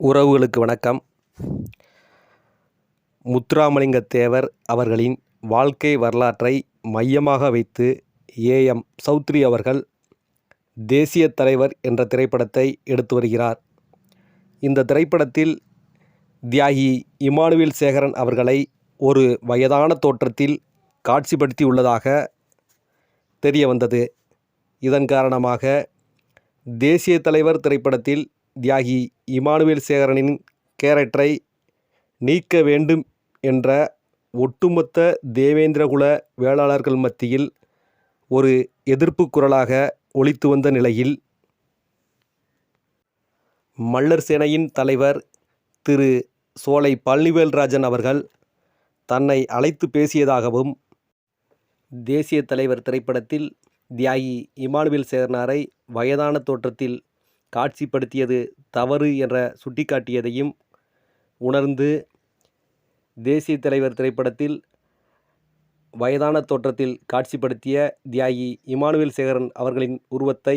உறவுகளுக்கு வணக்கம். முத்துராமலிங்க தேவர் அவர்களின் வாழ்க்கை வரலாற்றை மையமாக வைத்து ஏஎம் சௌத்ரி அவர்கள் தேசிய தலைவர் என்ற திரைப்படத்தை எடுத்து வருகிறார். இந்த திரைப்படத்தில் தியாகி இமானுவேல் சேகரன் அவர்களை ஒரு வயதான தோற்றத்தில் காட்சிப்படுத்தியுள்ளதாக தெரிய வந்தது. இதன் காரணமாக தேசிய தலைவர் திரைப்படத்தில் தியாகி இமானுவேல் சேகரனின் கேரக்டரை நீக்க வேண்டும் என்ற ஒட்டுமொத்த தேவேந்திரகுல வேளாளர்கள் மத்தியில் ஒரு எதிர்ப்பு குரலாக ஒழித்து வந்த நிலையில் மல்லர் சேனையின் தலைவர் திரு சோலை பழனிவேல்ராஜன் அவர்கள் தன்னை அழைத்து பேசியதாகவும் தேசிய தலைவர் திரைப்படத்தில் தியாகி இமானுவேல் சேகரனாரை வயதான தோற்றத்தில் காட்சிப்படுத்தியது தவறு என்ற சுட்டிக்காட்டியதையும் உணர்ந்து தேசிய தலைவர் திரைப்படத்தில் வயதான தோற்றத்தில் காட்சிப்படுத்திய தியாகி இமானுவேல் சேகரன் அவர்களின் உருவத்தை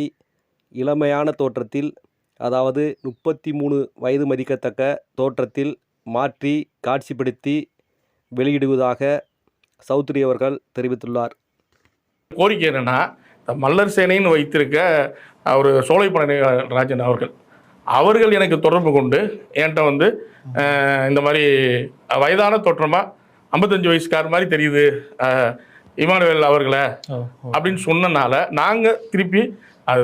இளமையான தோற்றத்தில் அதாவது முப்பத்தி மூணு வயது மதிக்கத்தக்க தோற்றத்தில் மாற்றி காட்சிப்படுத்தி வெளியிடுவதாக சௌத்ரி அவர்கள் தெரிவித்துள்ளார். கோரிக்கை என்னென்னா மல்லர் சேனைன்னு வைத்திருக்க அவர் சோலைப்பட ராஜன் அவர்கள். அவர்கள் எனக்கு தொடர்பு கொண்டு என்கிட்ட வந்து இந்த மாதிரி வயதான தோற்றமா ஐம்பத்தஞ்சு வயசுக்கார மாதிரி தெரியுது இமானுவேல் அவர்களை அப்படின்னு சொன்னனால நாங்கள் திருப்பி அது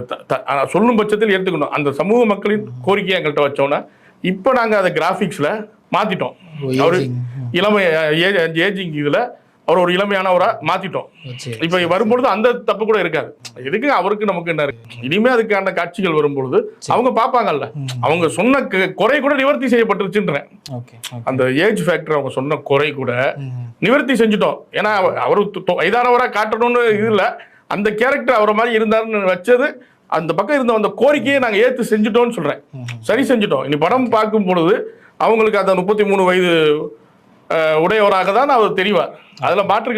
சொல்லும் பட்சத்தில் ஏற்றுக்கணும் அந்த சமூக மக்களின் கோரிக்கையை எங்கள்கிட்ட வச்சோன்னே இப்போ நாங்கள் அதை கிராஃபிக்ஸில் மாற்றிட்டோம் அவர் இளமை ஏஜிங் இதில் அவர் ஒரு இளமையானவரா மாற்றிட்டோம் இப்போ வரும்பொழுது அந்த தப்பு கூட இருக்காது. எதுக்கு அவருக்கு நமக்கு என்ன இருக்கு? இனிமே அதுக்கான காட்சிகள் வரும்பொழுது அவங்க பார்ப்பாங்கல்ல. அவங்க சொன்ன குறை கூட நிவர்த்தி செய்யப்பட்டுருச்சுன்றேன். அந்த ஏஜ் ஃபேக்டர் அவங்க சொன்ன குறை கூட நிவர்த்தி செஞ்சுட்டோம். ஏன்னா அவ- அவரு வயதானவரா காட்டணும்னு இது இல்ல. அந்த கேரக்டர் அவரை மாதிரி இருந்தாருன்னு வச்சது அந்த பக்கம் இருந்த அந்த கோரிக்கையை நாங்க ஏத்து செஞ்சுட்டோம்னு சொல்றேன். சரி செஞ்சுட்டோம். இனி படம் பார்க்கும் பொழுது அவங்களுக்கு அந்த முப்பத்தி மூணு வயது உடையவராக தான் அவர் தெரிவார். அதுல மாற்று